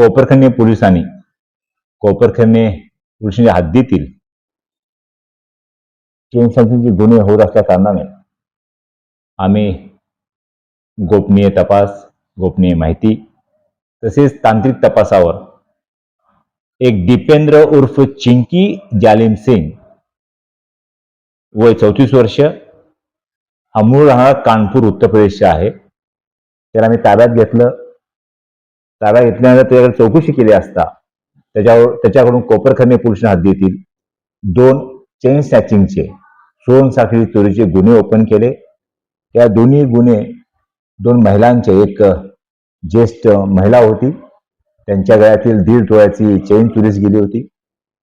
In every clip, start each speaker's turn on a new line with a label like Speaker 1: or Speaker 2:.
Speaker 1: कोपरखन्ने पोलिसांनी. कोपरखन्ने पोलिसांच्या हद्दीतील केंद्रांचे गुन्हे होत असल्या कारणाने आम्ही गोपनीय तपास गोपनीय माहिती तसेच तांत्रिक तपासावर एक दीपेंद्र उर्फ चिंकी जालिम सिंग वय चौतीस वर्ष हा मूळ राहणार कानपूर उत्तर प्रदेशचे आहे. त्याला आम्ही ताब्यात घेतलं. ताब्यात घेतल्यानंतर त्याच्याकडे चौकशी केली असता त्याच्यावर त्याच्याकडून कोपरखन्ने हात देतील. दोन चेन स्नॅचिंगचे सोन साखळी चोरीचे गुन्हे ओपन केले. त्या दोन्ही गुन्हे दोन महिलांचे एक ज्येष्ठ महिला होती. त्यांच्या गळ्यातील दीड तोळ्याची चेन चोरीस गेली होती.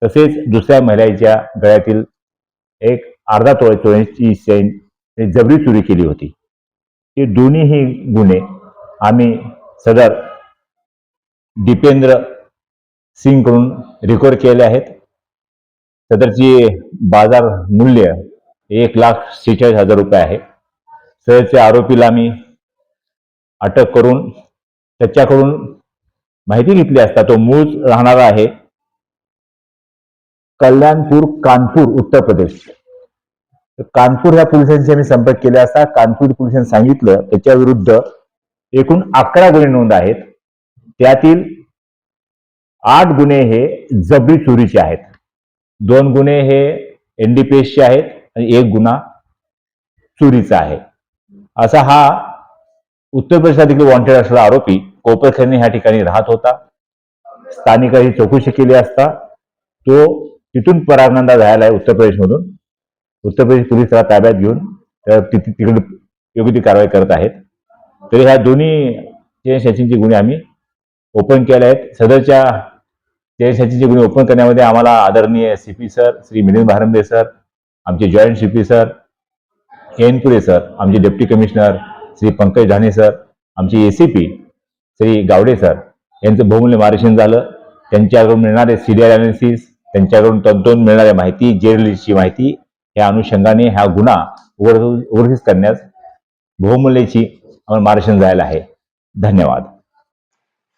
Speaker 1: तसेच दुसऱ्या महिलेच्या गळ्यातील एक अर्धा तोळ्या चोळ्याची चेन जबरी चोरी केली होती. हे दोन्हीही गुन्हे आम्ही सदर दीपेंद्र सिंगकडून रिकवर केले आहेत. सदरची बाजार मूल्य एक लाख शेहेचाळीस हजार रुपये आहे. सदरच्या आरोपीला आम्ही अटक करून त्याच्याकडून माहिती घेतली असता तो मूळ राहणारा आहे कल्याणपूर कानपूर उत्तर प्रदेश. तर कानपूर ह्या पोलिसांशी आम्ही संपर्क केला असता कानपूर पोलिसांनी सांगितलं त्याच्या विरुद्ध एकूण अकरा गुन्हे नोंद आहेत. त्यातील आठ गुन्हे हे जबरी चोरीचे आहेत. दोन गुन्हे हे एनडीपीएसचे आहेत आणि एक गुन्हा चोरीचा आहे. असा हा उत्तर प्रदेशात वॉन्टेड असलेला आरोपी कोपरखैरणे ह्या ठिकाणी राहत होता. स्थानिकांनी चौकशी केली असता तो तिथून परागनंदा झालेला आहे उत्तर प्रदेशमधून. उत्तर प्रदेश पोलीस त्याला ताब्यात घेऊन तिकडे योग्य ती कारवाई करत आहेत. तरी ह्या दोन्ही चेन गुन्हे आम्ही ओपन केल्या. आहेत सदरच्या चेन जे गुन्हे ओपन करण्यामध्ये आम्हाला आदरणीय C P sir Shri Milind Bharambe sir आमचे joint C P sir Enpure sir आमचे deputy commissioner Shri Pankaj Dhane sir आमचे A C P Shri Gawde sir यांचं बहुमूल्य मार्गदर्शन झालं. त्यांच्याकडून मिळणारे सिरियल अनालिसिस त्यांच्याकडून तंतोन मिळणाऱ्या माहिती जेरलिस्टची माहिती या अनुषंगाने हा गुन्हा उघड उघडकीस करण्यास बहुमूल्याची आम्हाला मार्गदर्शन झालेलं आहे. धन्यवाद.